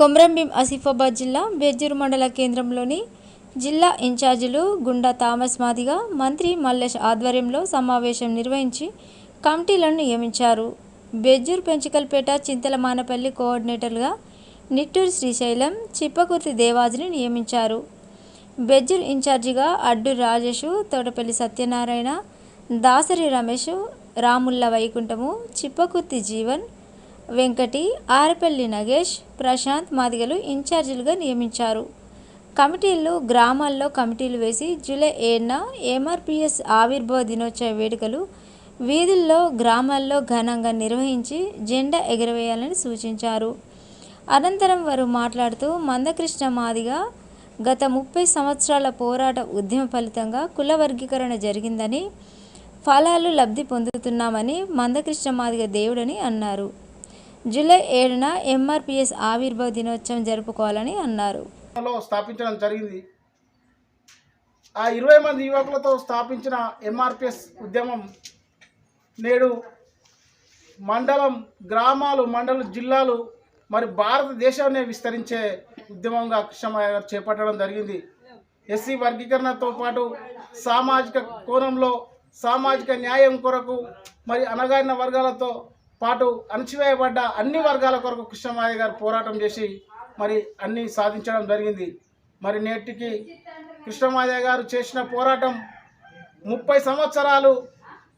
కొమ్రంభీం ఆసిఫాబాద్ జిల్లా బెజ్జూరు మండల కేంద్రంలోని జిల్లా ఇన్ఛార్జీలు గుండా థామస్ మాదిగా మంత్రి మల్లేష్ ఆధ్వర్యంలో సమావేశం నిర్వహించి కమిటీలను నియమించారు. బెజ్జూర్ పెంచికల్పేట చింతల మానపల్లి కోఆర్డినేటర్గా నిట్టూరు శ్రీశైలం చిప్పకుర్తి దేవాజ్ని నియమించారు. బెజ్జూర్ ఇన్ఛార్జిగా అడ్డు రాజేషు తోటపల్లి సత్యనారాయణ దాసరి రమేష్ రాముల్ల వైకుంఠము చిప్పకుర్తి జీవన్ వెంకటి ఆరపల్లి నగేష్ ప్రశాంత్ మాదిగలు ఇన్ఛార్జీలుగా నియమించారు. కమిటీలు గ్రామాల్లో కమిటీలు వేసి జూలై ఏడున ఎంఆర్పిఎస్ ఆవిర్భావ దినోత్సవ వేడుకలు వీధుల్లో గ్రామాల్లో ఘనంగా నిర్వహించి జెండా ఎగరవేయాలని సూచించారు. అనంతరం వారు మాట్లాడుతూ మందకృష్ణ మాదిగా గత ముప్పై సంవత్సరాల పోరాట ఉద్యమ ఫలితంగా కుల వర్గీకరణ జరిగిందని ఫలాలు లబ్ధి పొందుతున్నామని మందకృష్ణ మాదిగ దేవుడని అన్నారు. జూలై ఏడున ఎంఆర్పిఎస్ ఆవిర్భావ దినోత్సవం జరుపుకోవాలని అన్నారు. స్థాపించడం జరిగింది. ఆ ఇరవై మంది యువకులతో స్థాపించిన ఎంఆర్పిఎస్ ఉద్యమం నేడు మండలం గ్రామాలు మండలం జిల్లాలు మరి భారతదేశాన్ని విస్తరించే ఉద్యమంగా కృష్ణమయ్య గారు చేపట్టడం జరిగింది. ఎస్సీ వర్గీకరణతో పాటు సామాజిక కోణంలో సామాజిక న్యాయం కొరకు మరి అనగారిన వర్గాలతో పాటు అణచివేయబడ్డ అన్ని వర్గాల కొరకు కృష్ణమాయ గారు పోరాటం చేసి మరి అన్నీ సాధించడం జరిగింది. మరి నేటికి కృష్ణమాయ గారు చేసిన పోరాటం ముప్పై సంవత్సరాలు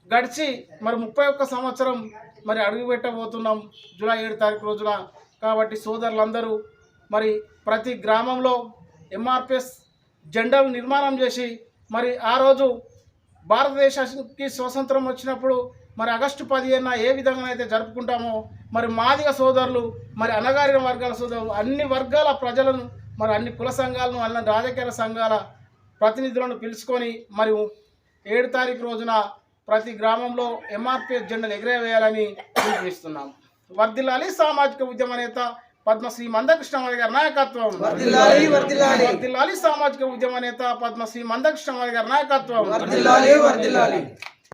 గడిచి మరి ముప్పై ఒక్క సంవత్సరం మరి అడుగుపెట్టబోతున్నాం జూలై ఏడు తారీఖు రోజున. కాబట్టి సోదరులందరూ మరి ప్రతి గ్రామంలో ఎంఆర్పిఎస్ జెండాలు నిర్మాణం చేసి మరి ఆ రోజు భారతదేశానికి స్వతంత్రం వచ్చినప్పుడు మరి ఆగస్టు పదిహేన ఏ విధంగా అయితే జరుపుకుంటామో మరి మాదిగ సోదరులు మరి అణగారిన వర్గాల సోదరులు అన్ని వర్గాల ప్రజలను మరి అన్ని కుల సంఘాలను అన్ని రాజకీయ సంఘాల ప్రతినిధులను పిలుచుకొని మరి ఏడు తారీఖు రోజున ప్రతి గ్రామంలో ఎంఆర్పిఎస్ జెండాలు ఎగరవేయాలని పిలుపునిస్తున్నాం వర్ధిల్లాలి సామాజిక ఉద్యమ నేత పద్మశ్రీ మందకృష్ణమారి గారి నాయకత్వం. వర్ధిల్లాలి సామాజిక ఉద్యమ నేత పద్మశ్రీ మందకృష్ణమారి గారి నాయకత్వం.